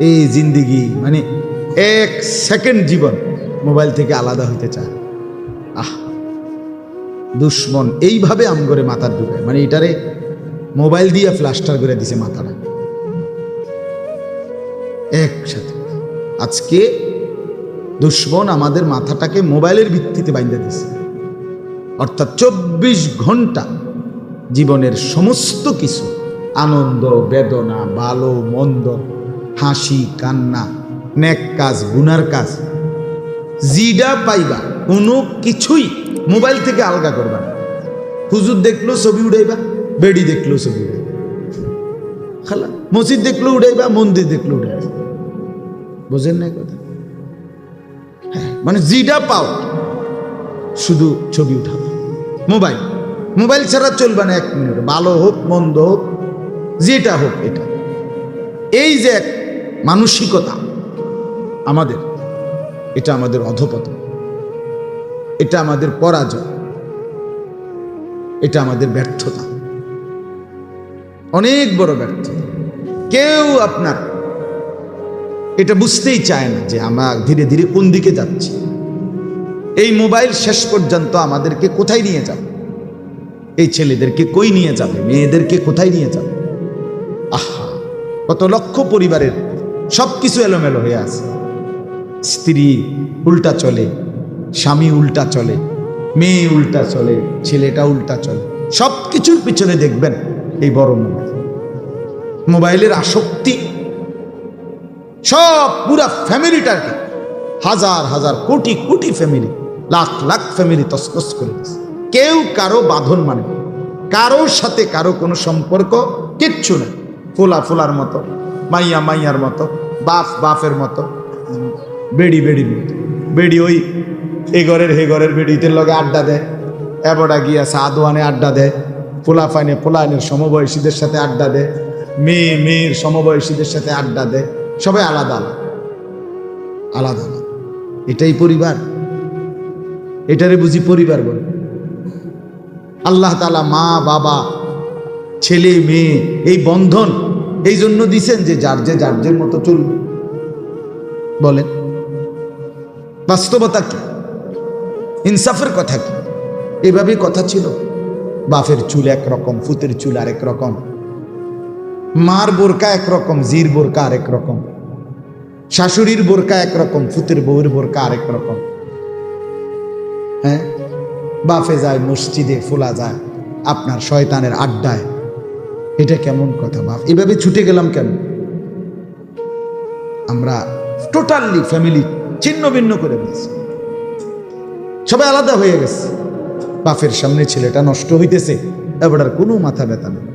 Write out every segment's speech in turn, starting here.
এই জিন্দিগি মানে এক সেকেন্ড জীবন মোবাইল থেকে আলাদা হইতে চায়। আহ, দুশ্মন, এইভাবে আম করে মাথার ঢুকায়। মানে এটারে মোবাইল দিয়ে প্লাস্টার করে দিছে মাথাটা। একসাথে। আজকে দুশ্মন আমাদের মাথাটাকে মোবাইলের ভিত্তিতে বাইন্ধে দিছে। অর্থাৎ চব্বিশ ঘণ্টা জীবনের সমস্ত কিছু, আনন্দ, বেদনা, ভালো, মন্দ হাসি, কান্না, নেক কাজ, গুনার কাজ। জিডা পাইবা, কোনো কিছুই মোবাইল থেকে আলগা করবা না। হুজুর দেখল, ছবি উড়াইবা, বেড়ি দেখল, ছবি উড়াইবা। খালা, মসজিদ দেখল, উড়াইবা, মন্দির দেখল, উড়াইবা। বোঝেন না কথা? হ্যাঁ মানে জিডা পাও, শুধু ছবি উঠাবা মোবাইল মোবাইল ছাড়া চলবে না এক মিনিট। ভালো হোক, মন্দ হোক, যেটা হোক, এটা। এই যে মানসিকতা আমাদের, এটা আমাদের অধপতন, এটা আমাদের পরাজয়, এটা আমাদের ব্যর্থতা। অনেক বড় ব্যর্থতা। কেউ আপনার এটা বুঝতেই চায় না যে আমরা ধীরে ধীরে কোন দিকে যাচ্ছি। এই মোবাইল শেষ পর্যন্ত আমাদেরকে কোথায় নিয়ে যাবে? এই ছেলেদেরকে কই নিয়ে যাবে? মেয়েদেরকে কোথায় নিয়ে যাবে? আহা, কত লক্ষ পরিবারের সব কিছু এলোমেলো হয়ে আছে। স্ত্রী উল্টা চলে, স্বামী উল্টা চলে, মেয়ে উল্টা চলে, ছেলেটা উল্টা চলে। সব কিছুর পিছনে দেখবেন এই বড় মোবাইল। মোবাইলের আসক্তি। সব পুরা ফ্যামিলিটাকে হাজার হাজার, কোটি কোটি ফ্যামিলি লাখ লাখ ফ্যামিলি তসতস করে কেউ কারও বাঁধন মানে না। কারোর সাথে কারও কোনো সম্পর্ক কিচ্ছু নেই। ফোলা ফোলার মতো। মাইয়া মাইয়ার মতো, বাপ বাপের মতো, বেড়ি বেড়ি মতো বেড়ি ওই এ ঘরের হে ঘরের বেড়িতে লগে আড্ডা দেয়। এবড়া গিয়া সাদোয়ানে আড্ডা দেয়। পোলা ফাইনে পোলাইনের সমবয়সীদের সাথে আড্ডা দেয়। মেয়ে, মেয়ের সমবয়সীদের সাথে আড্ডা দেয়। সবাই আলাদা আলাদা। আলাদা আলাদা। এটাই পরিবার। এটারে বুঝি পরিবার বলে। আল্লাহ তালা মা, বাবা, ছেলে, মেয়ে, এই বন্ধন এই জন্য দিছেন যে যার যে যার যে মতো চলবে বলেন। বাস্তবতা কি? ইনসাফের কথা কি? এভাবে কথা ছিল। বাফের চুল একরকম, ফুতের চুল আরেক রকম। মার বোরকা একরকম, জির বোরকা আরেক রকম। শাশুড়ির বোরকা একরকম, ফুতের বউয়ের বোরকা আরেক রকম। হ্যাঁ? বাফে যায়, মসজিদে, ফোলা যায়, আপনার শয়তানের আড্ডায়। এটা কেমন কথা বাপ? এভাবে ছুটে গেলাম কেন? আমরা টোটালি ফ্যামিলি ছিন্ন ভিন্ন করে দিয়েছি সবাই আলাদা হয়ে গেছে। বাপের সামনে ছেলেটা নষ্ট হইতেছে, এবার আর কোনো মাথা ব্যথা নেই।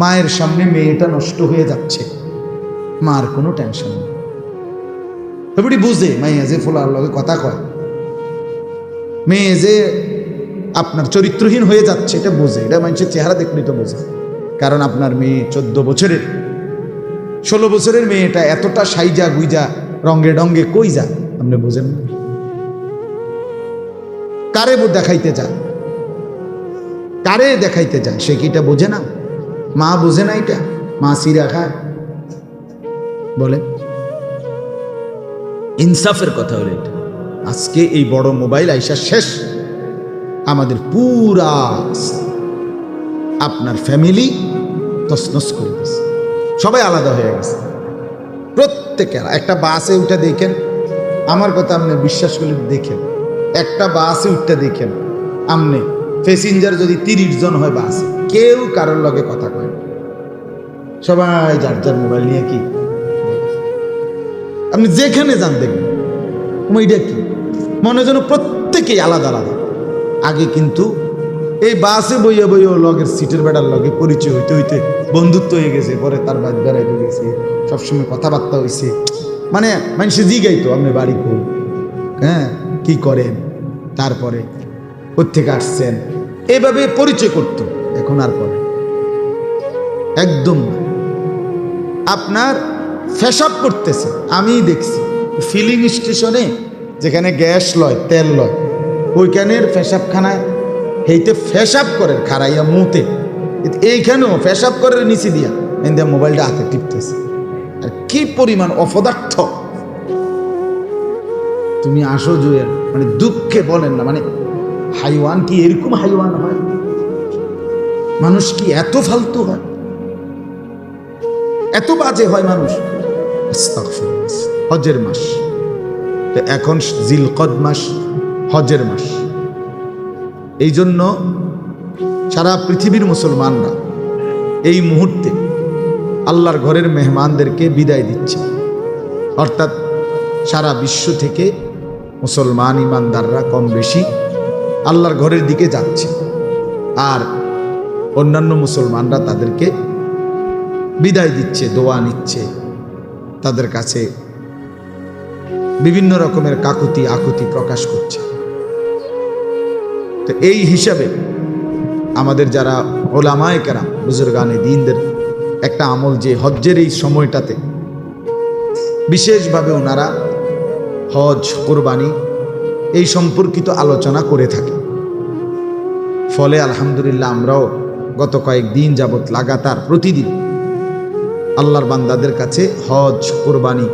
মায়ের সামনে মেয়েটা নষ্ট হয়ে যাচ্ছে, মার কোনো টেনশন নেই। এবারে বুঝে, মাইয়া যে ফোলার লগে কথা কয়। মেয়ে যে আপনার চরিত্রহীন হয়ে যাচ্ছে, এটা বোঝে, এটা মানুষের চেহারা দেখলেই তো বোঝে। কারণ আপনার মেয়ে চোদ্দ বছরের। ষোলো বছরের মেয়েটা এতটা সাইজা গুইজা রঙ্গে ডঙ্গে কই যা আপনি বোঝেন না? কারে দেখাইতে যায়? কারে দেখাইতে যায়? সে কিটা বোঝে না? মা বোঝে না এটা? মা সিরা খায় বলে ইনসাফের কথা হলো এটা। আজকে এই বড় মোবাইল আইসা শেষ। আমাদের পুরা আপনার ফ্যামিলি তসনস করে দিচ্ছে সবাই আলাদা হয়ে গেছে। প্রত্যেকের, একটা বাসে উঠে দেখেন, আমার কথা আপনি বিশ্বাস করলে দেখেন, একটা বাসে উঠতে দেখেন আমনে প্যাসেঞ্জার যদি তিরিশ জন হয় বাস, কেউ কারোর লগে কথা কয় সবাই যার যার মোবাইল নিয়ে কি? আপনি যেখানে যান দেখবেন ওইটা কি? মনে যেন প্রত্যেকেই আলাদা আলাদা। আগে কিন্তু এই বাসে বইয়া বইয়া লগের সিটের বেড়ার লগে পরিচয় হইতে হইতে বন্ধুত্ব হয়ে গেছে, পরে তার বাড়ি বেড়াইতে গেছে, সবসময় কথাবার্তা হয়েছে মানে মানুষে জিগাইতো আপনি বাড়ি কই? হ্যাঁ কি করেন? তারপরে কোথেকে আসছেন? এভাবে পরিচয় করতো, এখন আর করে একদম আপনার ফেসাব করতেছে আমি দেখছি। ফিলিং স্টেশনে যেখানে গ্যাস লয়, তেল লয়, ওইখানের ফেসাবখানায় হেইতে ফেসাব করে খারাইয়া মুতে। এইখানেও ফেসাব করে নিচে দিয়া এন্দা মোবাইলটা হাতে টিপতেছে। আর কি পরিমাণ অপদার্থ। তুমি আসো জুয়েল মানে দুঃখে বলেন না মানে হাইওয়ান কি এরকম হাইওয়ান হয়? মানুষ কি এত ফালতু হয়? এত বাজে হয় মানুষ। হজের মাস। এখন জিলকদ মাস, হজের মাস। এই জন্য সারা পৃথিবীর মুসলমানরা এই মুহূর্তে আল্লাহর ঘরের মেহমানদেরকে বিদায় দিচ্ছে। অর্থাৎ সারা বিশ্ব থেকে মুসলমান ইমানদাররা কম বেশি আল্লাহর ঘরের দিকে যাচ্ছে আর অন্যান্য মুসলমানরা তাদেরকে বিদায় দিচ্ছে, দোয়া নিচ্ছে। তাদের কাছে বিভিন্ন রকমের কাকুতি, আকুতি প্রকাশ করছে। তো এই হিসাবে আমাদের যারা ওলামায় কেরাম, বুজুর্গানে দিনদের একটা আমল যে হজ্জের এই সময়টাতে বিশেষভাবে ওনারা হজ, কোরবানি এই সম্পর্কিত আলোচনা করে থাকে। ফলে আলহামদুলিল্লাহ আমরাও গত কয়েকদিন যাবৎ লাগাতার প্রতিদিন আল্লাহর বান্দাদের কাছে হজ, কোরবানি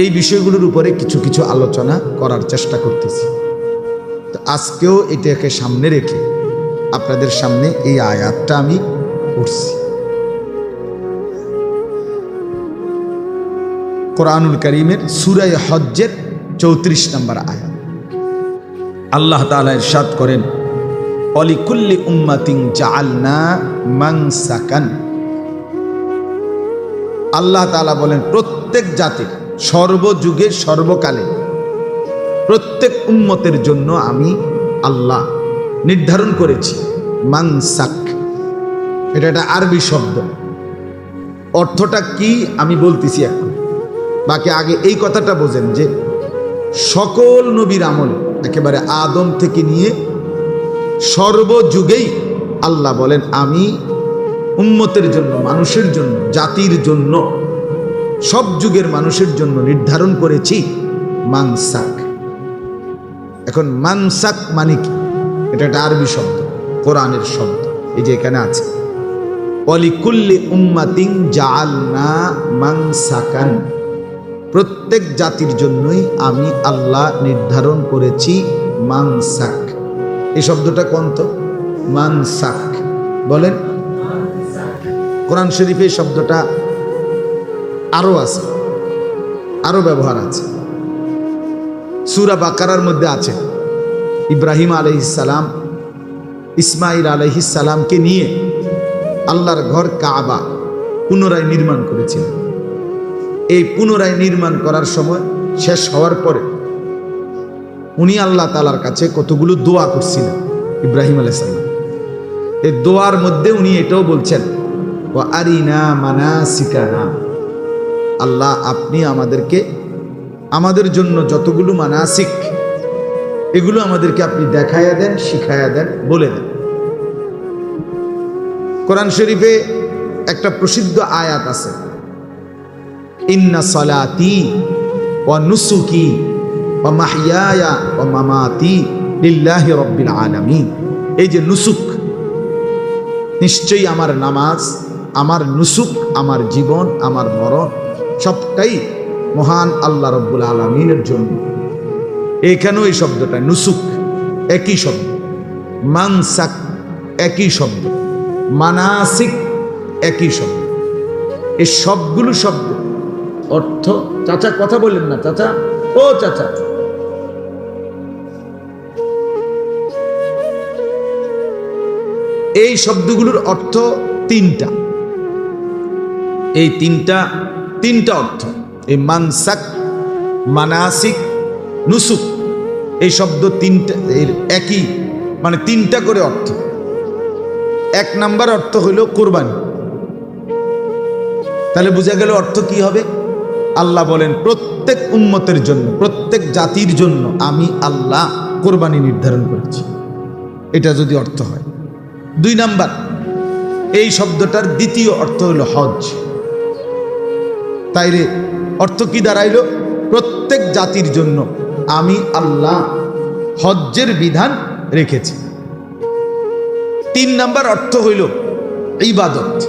এই বিষয়গুলোর উপরে কিছু কিছু আলোচনা করার চেষ্টা করতেছি। আজকেও এটাকে সামনে রেখে আপনাদের সামনে এই আয়াতটা আমি পড়ছি। কোরআনুল করিমের সুরাই হজ্জের চৌত্রিশ নম্বর আয়াত। আল্লাহ তাআলা ইরশাদ করেন, অলিকুল্লি উম্মাতিং জাআলনা মানসাকান। আল্লাহ তাআলা বলেন, প্রত্যেক জাতির সর্বযুগে সর্বকালে প্রত্যেক উম্মতের জন্য আমি আল্লাহ নির্ধারণ করেছি। মানসাক। এটা একটা আরবি শব্দ। অর্থটা কি আমি বলতেছি এখন। বাকি আগে এই কথাটা বোঝেন যে সকল নবীর আমল একেবারে আদম থেকে নিয়ে সর্বযুগেই আল্লাহ বলেন, আমি উম্মতের জন্য, মানুষের জন্য, জাতির জন্য, সব যুগের মানুষের জন্য নির্ধারণ করেছি মানসাক। এখন মানসাক মানে কি? এটা একটা আরবি শব্দ, কোরআনের শব্দ, এই যে এখানে আছে। অলিকুল্লি উম্মাতিং জাআলনা মানসাকান। প্রত্যেক জাতির জন্যই আমি আল্লাহ নির্ধারণ করেছি মানসাক। এই শব্দটা কোন তো? মানসাক। বলেন। কোরআন শরীফে শব্দটা আরও আছে আরও ব্যবহার আছে। সুরা বাকারার মধ্যে আছে। ইব্রাহিম আলহিসাল্লাম ইসমাইল আলহিসাল্লামকে নিয়ে আল্লাহর ঘর কাবা পুনরায় নির্মাণ করেছিলেন। এই পুনরায় নির্মাণ করার সময় শেষ হওয়ার পরে উনি আল্লাহ তালার কাছে কতগুলো দোয়া করছিলেন ইব্রাহিম আলাইসাল্লাম এই দোয়ার মধ্যে উনি এটাও বলছেন ও আরিনা মানা সিকানা আল্লাহ আপনি আমাদেরকে আমাদের জন্য যতগুলো মানাসিক, এগুলো আমাদেরকে আপনি দেখাইয়া দেন, শিখাইয়া দেন, বলে দেন। কোরআন শরীফে একটা প্রসিদ্ধ আয়াত আছে। ইন্না সলাতি ও নুসুকি ও মাহিয়ায়া ও মামাতি লিল্লাহি রব্বিল আলামিন। এই যে নুসুক, নিশ্চয়ই আমার নামাজ, আমার নুসুক, আমার জীবন, আমার মরণ, সবটাই মহান আল্লাহ রব্বুল আলমিনের জন্য। এখানেও এই শব্দটা, নুসুক, একই শব্দ। মানসাক, একই শব্দ। মানাসিক, একই শব্দ। এই সবগুলো শব্দ, অর্থ, চাচা কথা বললেন না, চাচা? ও চাচা। এই শব্দগুলোর অর্থ তিনটা। এই তিনটা তিনটা অর্থ। এই মানসাক, মানাসিক, নুসুক, এই শব্দ তিনটা এর একই মানে তিনটা করে অর্থ। এক নাম্বার অর্থ হইল কোরবানি। তাহলে বোঝা গেল অর্থ কি হবে? আল্লাহ বলেন, প্রত্যেক উম্মতের জন্য, প্রত্যেক জাতির জন্য আমি আল্লাহ কোরবানি নির্ধারণ করেছি। এটা যদি অর্থ হয়। দুই নাম্বার, এই শব্দটার দ্বিতীয় অর্থ হলো হজ। তাইলে অর্থ কি দাঁড়াইল? প্রত্যেক জাতির জন্য আমি আল্লাহ হজ্জের বিধান রেখেছি। তিন নাম্বার অর্থ হইল ইবাদত।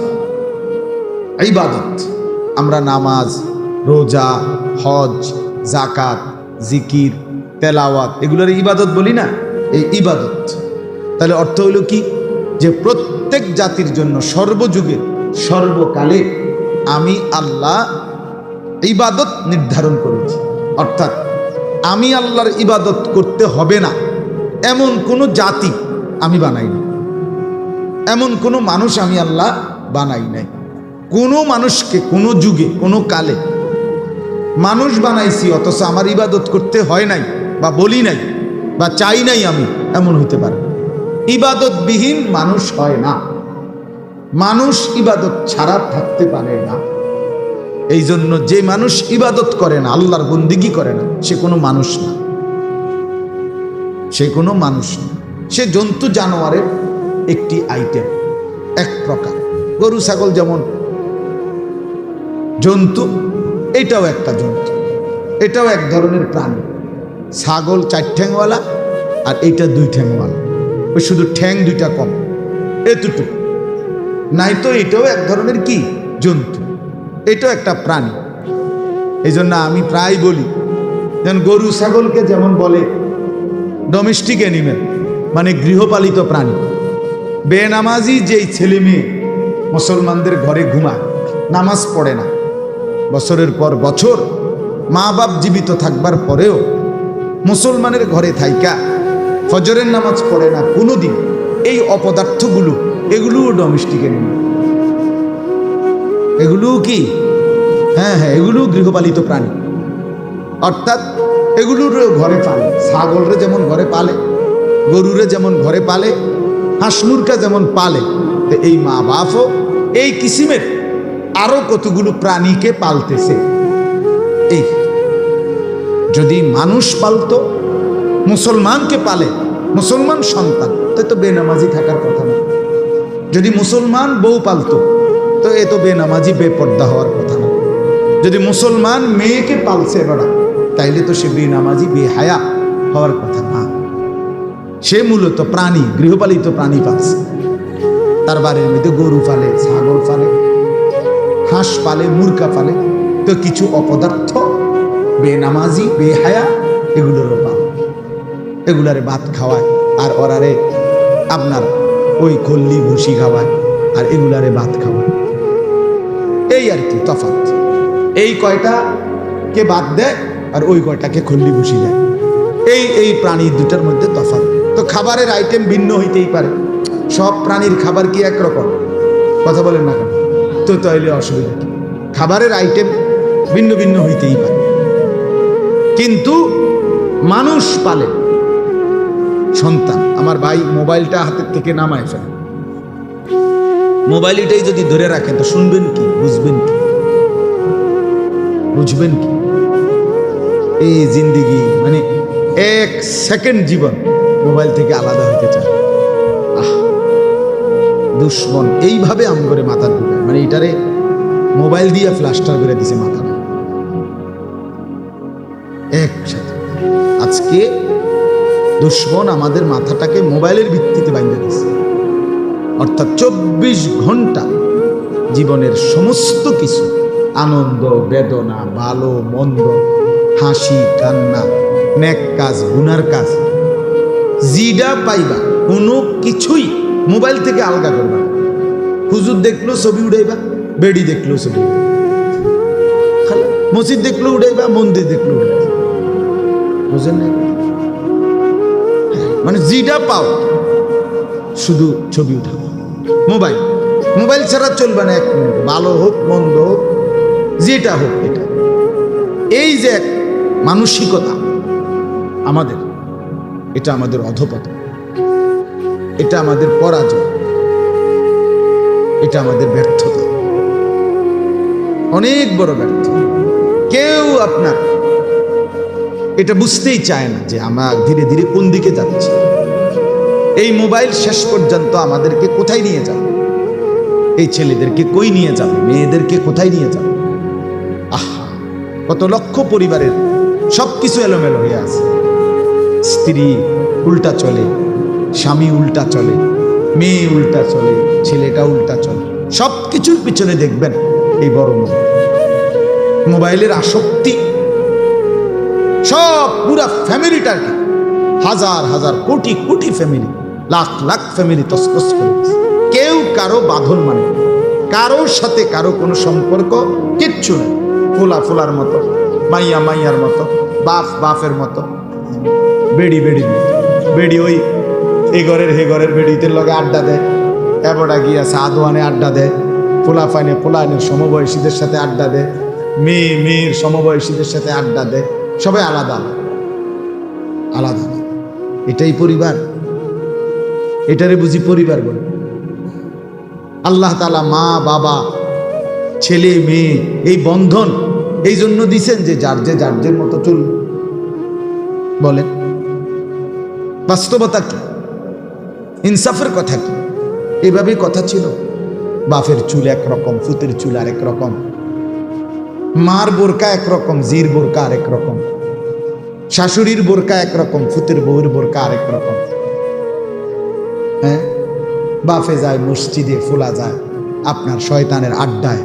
ইবাদত। আমরা নামাজ, রোজা, হজ জাকাত জিকির, তেলাওয়াত, এগুলোর ইবাদত বলি না, এই ইবাদত। তাহলে অর্থ হইল কি? যে প্রত্যেক জাতির জন্য সর্বযুগে, সর্বকালে আমি আল্লাহ ইবাদত নির্ধারণ করেছি। অর্থাৎ আমি আল্লাহর ইবাদত করতে হবে না। এমন কোনো জাতি আমি বানাই না এমন কোনো মানুষ আমি আল্লাহ বানাই নাই। কোনো মানুষকে কোনো যুগে, কোনো কালে মানুষ বানাইছি, অথচ আমার ইবাদত করতে হয় নাই বা বলি নাই বা চাই নাই আমি, এমন হইতে পারে। ইবাদতবিহীন মানুষ হয় না। মানুষ ইবাদত ছাড়া থাকতে পারে না। এই জন্য যে মানুষ ইবাদত করে না, আল্লাহর বন্দিগি করে না, সে কোনো মানুষ না। সে কোনো মানুষ না। সে জন্তু জানোয়ারের একটি আইটেম এক প্রকার। গরু, ছাগল যেমন জন্তু, এটাও একটা জন্তু। এটাও এক ধরনের প্রাণী। ছাগল চার ঠ্যাংওয়ালা আর এইটা দুই ঠ্যাংওয়ালা। ওই শুধু ঠ্যাং দুইটা কম। এতটুকু। নাই তো এটাও এক ধরনের কি? জন্তু। এটাও একটা প্রাণী। এই জন্য আমি প্রায় বলি যেমন গরু ছাগলকে যেমন বলে ডোমেস্টিক অ্যানিমেল মানে গৃহপালিত প্রাণী। বেনামাজি যেই ছেলে মেয়ে মুসলমানদের ঘরে ঘুমায়, নামাজ পড়ে না, বছরের পর বছর মা বাপ জীবিত থাকবার পরেও মুসলমানের ঘরে থাইকা, ফজরের নামাজ পড়ে না, কোনোদিন এই অপদার্থগুলো, এগুলোও ডোমেস্টিক অ্যানিমেল এগুলোও কি? হ্যাঁ হ্যাঁ এগুলোও গৃহপালিত প্রাণী। অর্থাৎ এগুলোর ঘরে পালে। ছাগলরে যেমন ঘরে পালে, গরুরে যেমন ঘরে পালে হাঁস মুরগা যেমন পালে এই মা বাপও এই কিসিমের আরও কতগুলো প্রাণীকে পালতেছে। এই যদি মানুষ পালতো, মুসলমানকে পালে, মুসলমান সন্তান তো তো বেনামাজি থাকার কথা না। যদি মুসলমান বউ পালতো তো এ তো বেনামাজি, বেপর্দা হওয়ার কথা না। যদি মুসলমান মেয়েকে পালছে বেড়া, তাইলে তো সে বেনামাজি, বেহায়া হওয়ার কথা না। সে মূলত প্রাণী, গৃহপালিত প্রাণী পালছে। তার বাড়ির মধ্যে গরু পালে, ছাগল পালে, হাঁস পালে, মুরগা পালে, তো কিছু অপদার্থ, বেনামাজি, বেহায়া, এগুলোরও পাল এগুলারে ভাত খাওয়ায়, আর ওরারে আপনার ওই কল্লি ভুসি খাওয়ায়, আর এগুলারে ভাত খাওয়ায়। এই আর কি, তফাৎ। এই কয়টা কে বাদ দেয় আর ওই কয়টাকে খল্লি ভুসি দেয়। এই এই প্রাণী দুটার মধ্যে তফাৎ। তো খাবারের আইটেম ভিন্ন হইতেই পারে। সব প্রাণীর খাবার কি একরকম? কথা বলেন না কেন? তো তাইলে অসুবিধা খাবারের আইটেম ভিন্ন ভিন্ন হইতেই পারে। কিন্তু মানুষ পালে। সন্তান, আমার ভাই মোবাইলটা হাতের থেকে নামায় ফেলে। মোবাইলটাই যদি ধরে রাখেন, তো শুনবেন কি, বুঝবেন কি? বুঝবেন কি? এই জিন্দিগি মানে এক সেকেন্ড জীবন মোবাইল থেকে আলাদা হতে চায়। আহ, দুশ্মন, এইভাবে আম করে মাথা ঢুকে মানে এটারে মোবাইল দিয়ে ফ্লাস্টার করে দিছে মাথা একসাথে। আজকে দুশ্মন আমাদের মাথাটাকে মোবাইলের ভিত্তিতে বাইন্ধে দিছে। অর্থাৎ চব্বিশ ঘণ্টা জীবনের সমস্ত কিছু, আনন্দ, বেদনা, ভালো, মন্দ, হাসি, কান্না নেক কাজ, গুনার কাজ জিডা পাইবা, কোনো কিছুই মোবাইল থেকে আলগা করবা হুজুর দেখল, ছবি উড়াইবা, বেড়ি দেখল, ছবি। মসজিদ দেখল, উড়াইবা, মন্দির দেখল না মানে জিডা পাও, শুধু ছবি উঠাও। মোবাইল। মোবাইল ছাড়া চলবে না এক মিনিট। ভালো হোক, মন্দ হোক, যেটা হোক এটা। এই যে এক মানসিকতা আমাদের, এটা আমাদের অধপতন। এটা আমাদের পরাজয়। এটা আমাদের ব্যর্থতা। অনেক বড় ব্যর্থ। কেউ আপনার, এটা বুঝতেই চায় না যে আমরা ধীরে ধীরে কোন দিকে যাচ্ছি। এই মোবাইল শেষ পর্যন্ত আমাদেরকে কোথায় নিয়ে যাবে? এই ছেলেদেরকে কই নিয়ে যাবে? মেয়েদেরকে কোথায় নিয়ে যাবে? আহা, কত লক্ষ পরিবারের সব কিছু এলোমেলো হয়ে আছে। স্ত্রী উল্টা চলে, স্বামী উল্টা চলে, মেয়ে উল্টা চলে, ছেলেটা উল্টা চলে। সব কিছুর পিছনে দেখবেন এই বড় মোবাইল। মোবাইলের আসক্তি। সব পুরা ফ্যামিলিটাকে হাজার হাজার, কোটি কোটি ফ্যামিলি লাখ লাখ ফ্যামিলি তসতস করে কেউ কারও বাঁধন মানে। কারোর সাথে কারও কোনো সম্পর্ক কিচ্ছু নেই। ফোলা ফোলার মতো, মাইয়া মাইয়ার মতো বাফ বাফের মতো। বেড়ি বেড়ি বেড়ি ওই এ ঘরের হে ঘরের বেড়িতে লগে আড্ডা দেয়। এবড়া গিয়া সাদোয়ানে আড্ডা দেয়। পোলা ফাইনে পোলাইনের সমবয়সীদের সাথে আড্ডা দেয়। মেয়ে মেয়ের সমবয়সীদের সাথে আড্ডা দেয়। সবাই আলাদা আলাদা। আলাদা। এটাই পরিবার। এটারে বুঝি পরিবার বলে। আল্লাহ তালা মা, বাবা, ছেলে, মেয়ে, এই বন্ধন এই জন্য দিছেন যে যার যে যার যের মতো চল বলেন বাস্তবতা কি? ইনসাফের কথা কি? এভাবেই কথা ছিল। বাফের চুল একরকম ফুতের চুল আরেক রকম, মার বোরকা একরকম, জির বোরকা আরেক রকম, শাশুড়ির বোরকা একরকম ফুতের বউর বোরকা আরেক রকম। হ্যাঁ? বাফে যায়, মসজিদে ফোলা যায়, আপনার শয়তানের আড্ডায়।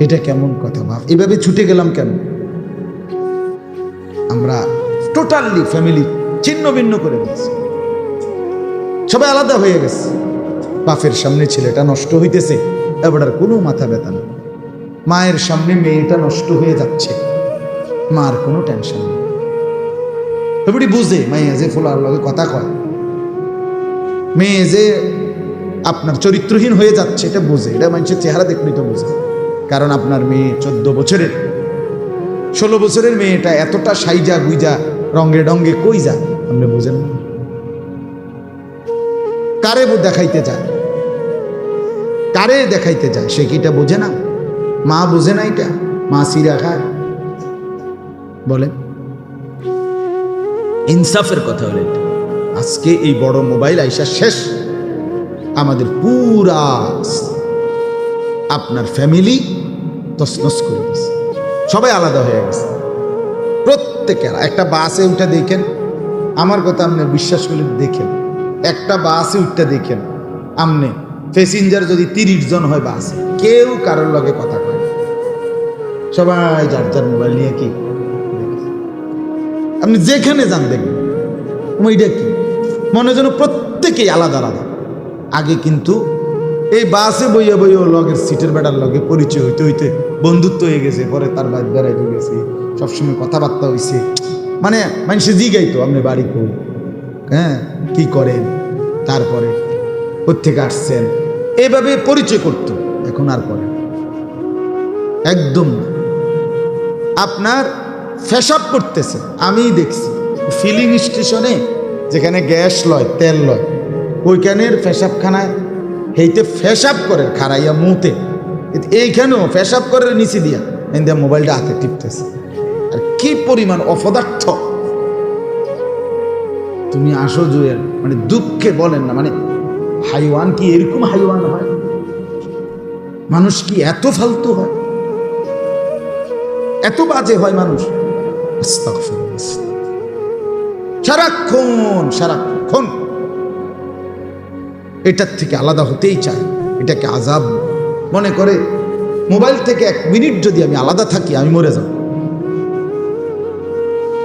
এটা কেমন কথা বাপ এভাবে ছুটে গেলাম কেন? আমরা টোটালি ফ্যামিলি ছিন্ন ভিন্ন করে দিয়েছি। সবাই আলাদা হয়ে গেছে। বাপের সামনে ছেলেটা নষ্ট হইতেছে, এবার আর কোনো মাথা ব্যথা নেই। মায়ের সামনে মেয়েটা নষ্ট হয়ে যাচ্ছে, মার কোনো টেনশন নেই। বুঝে মাইয়া যে ফোলার লগে কথা কয়। মেয়ে যে আপনার চরিত্রহীন হয়ে যাচ্ছে, এটা বোঝে। এটা মানুষের চেহারা দেখলেই তো বোঝে। কারণ আপনার মেয়ে চোদ্দ বছরের। ষোলো বছরের মেয়েটা এতটা সাইজা গুইজা রঙ্গে ডঙ্গে কই যায়? আপনি বোঝেন না। কারে দেখাইতে যায়? কারে দেখাইতে যায়? সে কি এটা বোঝে না? মা বোঝে না এটা? মা সিরা খায়। বলেন। ইনসাফের কথা হলো এটা। আজকে এই বড় মোবাইল আইসা শেষ। আমাদের পুরা আপনার ফ্যামিলি তসনস করে দিছে। সবাই আলাদা হয়ে গেছে। প্রত্যেকের, একটা বাসে উঠে দেখেন, আমার কথা আপনি বিশ্বাস করলে দেখেন। একটা বাসে উঠতে দেখেন আমনে প্যাসেঞ্জার যদি তিরিশ জন হয় বাসে, কেউ কারোর লগে কথা কয় সবাই যার যার মোবাইল নিয়ে কি? আপনি যেখানে যান দেখবেন। ওইটা কি? মনে যেন প্রত্যেকেই আলাদা আলাদা। আগে কিন্তু এই বাসে বইয়ে বইয়ে লগের সিটের বেটার লগে পরিচয় হইতে হইতে বন্ধুত্ব হয়ে গেছে, পরে তার বাদ বেড়াইতে গেছে, সবসময় কথাবার্তা হইছে। মানে মানুষে জিগাইতো আপনি বাড়ি কই? হ্যাঁ কি করেন? তারপরে কোথেকে আসছেন? এইভাবে পরিচয় করতো, এখন আর করে একদম আপনার ফেসাব করতেছে আমি দেখছি। ফিলিং স্টেশনে যেখানে গ্যাস লয়, তেল লয়, ওইখানের ফেসাবখানায় হেইতে ফেসাব করে খারাইয়া মুতে। এইখানেও ফেসাব করে নিচে দিয়া এন্দা মোবাইলটা হাতে টিপতেছে। আর কি পরিমাণ অপদার্থ। তুমি আসো জুয়েল মানে দুঃখে বলেন না মানে হাইওয়ান কি এরকম হাইওয়ান হয়? মানুষ কি এত ফালতু হয়? এত বাজে হয় মানুষ? আস্তাগফিরুল্লাহ। সারাক্ষণ সারাক্ষণ। এটার থেকে আলাদা হতেই চায় এটাকে আজাব মনে করে। মোবাইল থেকে এক মিনিট যদি আমি আলাদা থাকি, আমি মরে যাব।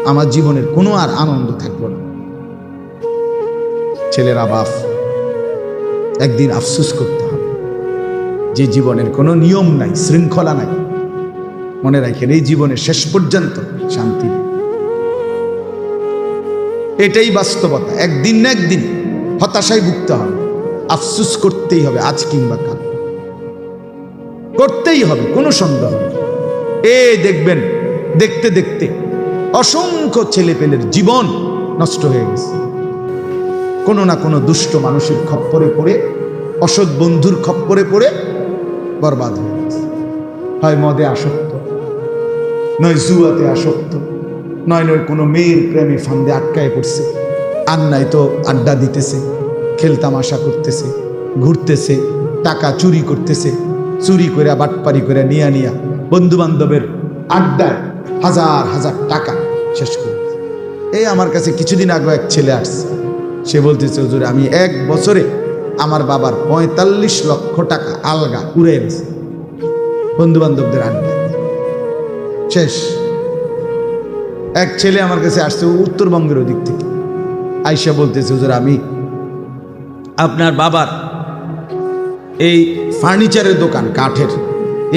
আমার জীবনের কোনো আর আনন্দ থাকব না। ছেলেরা বাপ, একদিন আফসুস করতে হবে। যে জীবনের কোনো নিয়ম নাই, শৃঙ্খলা নাই। মনে রাখেন, এই জীবনের শেষ পর্যন্ত শান্তি। এটাই বাস্তবতা। একদিন না একদিন হতাশায় ভুগতে হবে। আফসুস করতেই হবে, আজ কিংবা কাল। করতেই হবে, কোনো সন্দেহ এ দেখবেন, দেখতে দেখতে অসংখ্য ছেলেপেলের জীবন নষ্ট হয়ে গেছে। কোনো না কোনো দুষ্ট মানুষের খপ্পরে পড়ে, অসৎ বন্ধুর খপ্পরে পড়ে বরবাদ হয়ে গেছে। হয় মদে আসক্ত, নয় জুয়াতে আসক্ত নয় নয় কোনো মেয়ের প্রেমে ফান্দে আটকায় পড়ছে। আর তো আড্ডা দিতেছে খেলতামাশা করতেছে, ঘুরতেছে, টাকা চুরি করতেছে, চুরি করে, বাটপারি করে নিয়া নিয়া বন্ধু বান্ধবের আড্ডায় হাজার হাজার টাকা শেষ করে। এই আমার কাছে কিছুদিন আগে এক ছেলে আসছে। সে বলতেছে, হুজুর, আমি এক বছরে আমার বাবার পঁয়তাল্লিশ লক্ষ টাকা আলগা উড়ে এনেছে। বন্ধু বান্ধবদের আড্ডায় শেষ। এক ছেলে আমার কাছে আসছে উত্তরবঙ্গের ওদিক থেকে। আইসা বলতেছে, হুজুর, আমি আপনার বাবার এই ফার্নিচারের দোকান, কাঠের,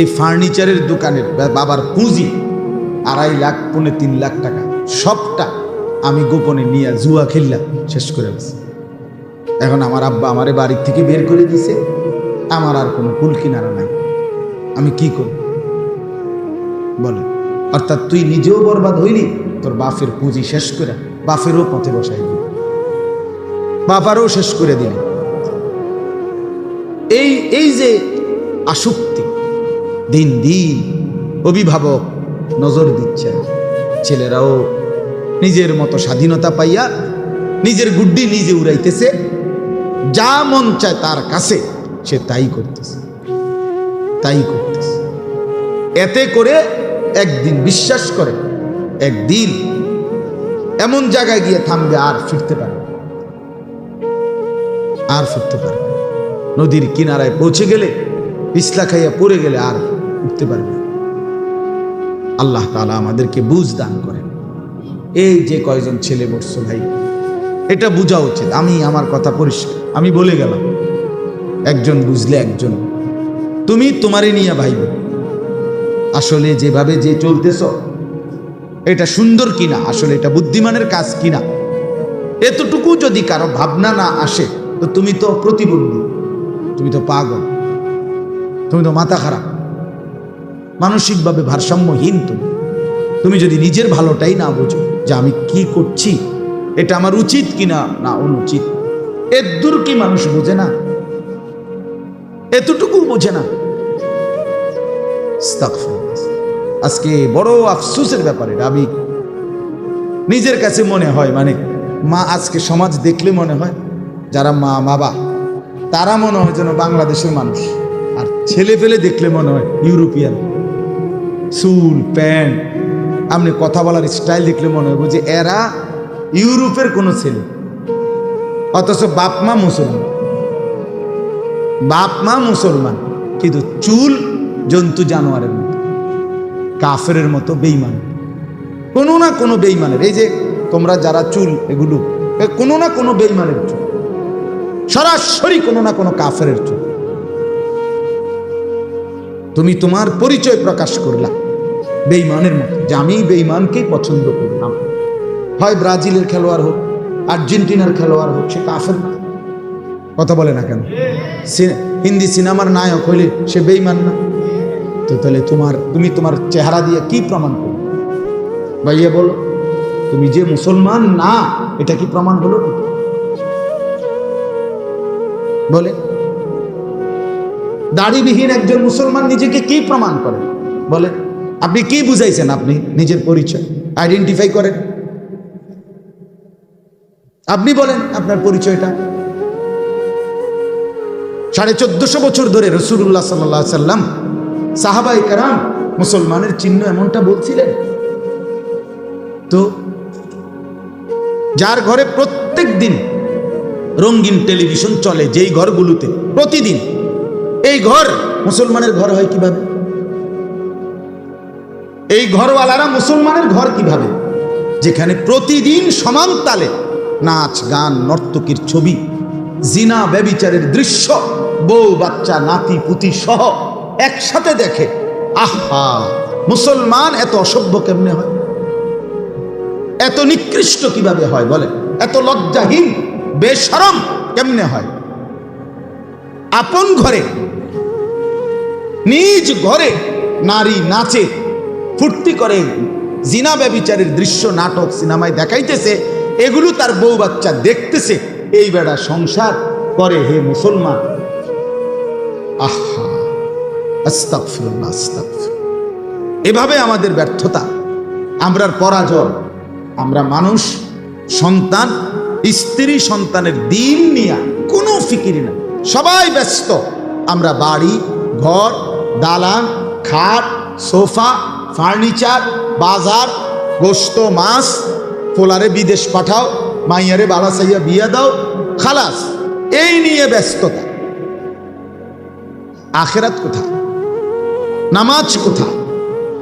এই ফার্নিচারের দোকানের বাবার পুঁজি, আড়াই লাখ, পৌনে তিন লাখ টাকা, সবটা আমি গোপনে নিয়ে জুয়া খেললাম, শেষ করে গেছি এখন আমার আব্বা আমারে বাড়ির থেকে বের করে দিছে, আমার আর কোনো কুল কিনারা নাই। আমি কি করব? বলে অর্থাৎ তুই নিজেও বরবাদ হইলি, তোর বাপের পুঁজি শেষ করে বাপেরও পথে বসাই দিলি। বাবারও শেষ করে দিলি। এই এই যে আসক্তি, দিন দিন অভিভাবক নজর দিচ্ছে। ছেলেরাও নিজের মতো স্বাধীনতা পাইয়া নিজের গুড্ডি নিজে উড়াইতেছে। যা মন চায় তার কাছে সে তাই করতেছে। তাই করতেছে। এতে করে একদিন বিশ্বাস করে, একদিন এমন জায়গায় গিয়ে থামবে আর ফিরতে পারবে আর ফিরতে পারবে নদীর কিনারায় পৌঁছে গেলে, পিছলা খাইয়া পড়ে গেলে আর উঠতে পারবে আল্লাহ তাআলা আমাদেরকে বুঝ দান করেন। এই যে কয়জন ছেলে মরছো ভাই, এটা বোঝা উচিত। আমি আমার কথা পরিষ্কার, আমি বলে গেলাম, একজন বুঝলে একজন। তুমি তোমারই নিয়ে ভাইব আসলে যেভাবে যে চলতেছ, এটা সুন্দর কিনা? আসলে এটা বুদ্ধিমানের কাজ কিনা? এতটুকু যদি কারও ভাবনা না আসে, তো তুমি তো প্রতিবন্ধী, তুমি তো পাগল, তুমি তো মাথা খারাপ, মানসিকভাবে ভারসাম্যহীন তুমি। তুমি যদি নিজের ভালোটাই না বোঝো যে আমি কি করছি, এটা আমার উচিত কিনা? না, অনুচিত। এর দূর কি মানুষ বোঝে না? এতটুকু বোঝে না। আজকে বড় আফসোসের ব্যাপারে আমি নিজের কাছে মনে হয় মানে মা আজকে সমাজ দেখলে মনে হয় যারা মা বাবা, তারা মনে হয় যেন বাংলাদেশের মানুষ। আর ছেলে ফেলে দেখলে মনে হয় ইউরোপিয়ান। চুল, প্যান্ট, আপনি কথা বলার স্টাইল দেখলে মনে হবে যে এরা ইউরোপের কোনো ছেলে। অথচ বাপ মা মুসলমান। বাপ মা মুসলমান, কিন্তু চুল জন্তু জানোয়ারের মতো, কাফেরের মতো বেইমান কোনো না কোনো বেইমানের এই যে তোমরা যারা চুল, এগুলো কোনো না কোনো বেইমানের চুল, সরাসরি কোনো না কোনো কাফের চুল। তুমি তোমার পরিচয় প্রকাশ করলা বেইমানের মতো, যে আমি বেইমানকেই পছন্দ করলাম হয় ব্রাজিলের খেলোয়াড় হোক, আর্জেন্টিনার খেলোয়াড় হোক, সে কাফের কথা বলে না কেন? হিন্দি সিনেমার নায়ক হইলে সে বেইমান না। তো তাহলে তোমার, তুমি তোমার চেহারা দিয়ে কি প্রমাণ করবে? ভাইয়া বলো, তুমি যে মুসলমান না, এটা কি প্রমাণ হলো? বলে, দাড়িবিহীন একজন মুসলমান নিজেকে কি প্রমাণ করে? বলে, আপনি কি বুঝাইছেন আপনি নিজের পরিচয়? আইডেন্টিফাই করেন। আপনি বলেন আপনার পরিচয়টা। সাড়ে চোদ্দশো বছর ধরে রসুল্লাহ সাল্লাহ সাল্লাম সাহাবাই কারাম মুসলমানের চিহ্ন এমনটা বলছিলেন? তো যার ঘরে প্রত্যেক দিন রঙিন টেলিভিশন চলে, যেই ঘরগুলোতে প্রতিদিন, এই ঘর মুসলমানের ঘর হয় কীভাবে? এই ঘরওয়ালারা মুসলমানের ঘর কীভাবে? যেখানে প্রতিদিন সমান তালে নাচ, গান, নর্তকীর ছবি, জিনা, ব্যবিচারের দৃশ্য, বউ, বাচ্চা, নাতি, পুতি সহ একসাথে দেখে, আহা, মুসলমান এত অসভ্য কেমনে হয়? এত নিকৃষ্ট কীভাবে হয় বলে এত লজ্জাহীন, বেশরম কেমনে হয়? আপন ঘরে, নিজ ঘরে নারী নাচে, ফুর্তি করে, জিনা ব্যবিচারের দৃশ্য নাটক সিনেমায় দেখাইতেছে, এগুলো তার বউ বাচ্চা দেখতেছে, এই বেড়া সংসার করে হে মুসলমান। আহা এভাবে আমাদের ব্যর্থতা, আমরার পরাজয়, আমরা মানুষ, সন্তান, স্ত্রী সন্তানের দিন নিয়ে কোনো ফিকিরি না সবাই ব্যস্ত। আমরা বাড়ি, ঘর, দালান, খাট, সোফা, ফার্নিচার, বাজার, গোস্ত, মাছ, পোলারে বিদেশ পাঠাও, মাইয়ারে বালাসাইয়া বিয়া দাও, খালাস। এই নিয়ে ব্যস্ততা। আখেরাত কোথায়? নামাজ কোথায়?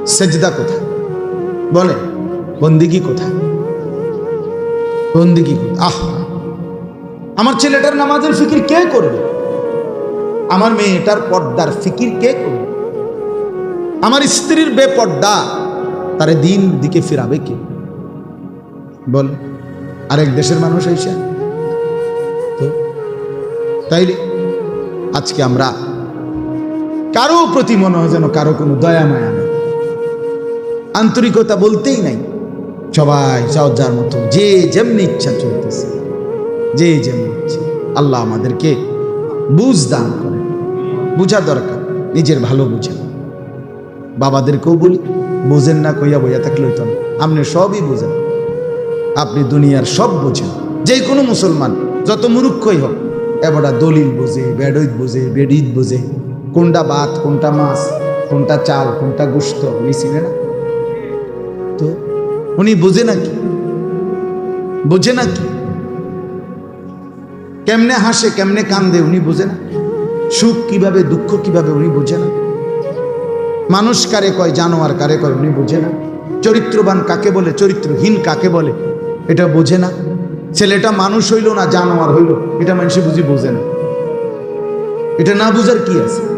সেজদা কোথায়? বলে, বন্দিগি কোথায়? বন্দিগি আহ! আমার ছেলেটার নামাজের ফিকির কে করবে? আমার মেয়েটার পর্দার ফিকির কে করবে? আমার স্ত্রীর বেপর্দা, তারে দিন দিকে ফিরাবে কে? বল, আরেক দেশের মানুষ তো, তাইলে আজকে আমরা কারও প্রতি মনে হয় যেন কারও কোনো দয়া, মায়া নেই। আন্তরিকতা বলতেই নাই। সবাই যাও, যার মতো, যে যেমনি ইচ্ছা চলতেছে, যে যেমনি ইচ্ছা। আল্লাহ আমাদেরকে বুঝ দান করে বুঝা দরকার, নিজের ভালো বুঝেন। বাবাদেরকেও বলি, বোঝেন না, কইয়া বইয়া থাকলে হইতো না। আপনি সবই বোঝেন। আপনি দুনিয়ার সব বোঝেন। যে কোনো মুসলমান, যত মুরুক্ষই হোক এবারটা দলিল বোঝে বেডইদ বোঝে বেডিদ বোঝে। কোনটা ভাত, কোনটা মাছ, কোনটা চাল, কোনটা গোস্ত, উনি চিনে না? তো উনি বোঝে নাকি বোঝে নাকি কেমনে হাসে, কেমনে কান্দে, উনি বোঝে না। সুখ কীভাবে, দুঃখ কীভাবে, উনি বোঝে না। মানুষ কারে কয়, জানোয়ার কারে কয়, উনি বোঝে না। চরিত্রবান কাকে বলে, চরিত্রহীন কাকে বলে, এটা বোঝে না। ছেলেটা মানুষ হইল না, জানোয়ার হইল, এটা মানুষে বুঝি বোঝে না। এটা না বুঝার কি আছে?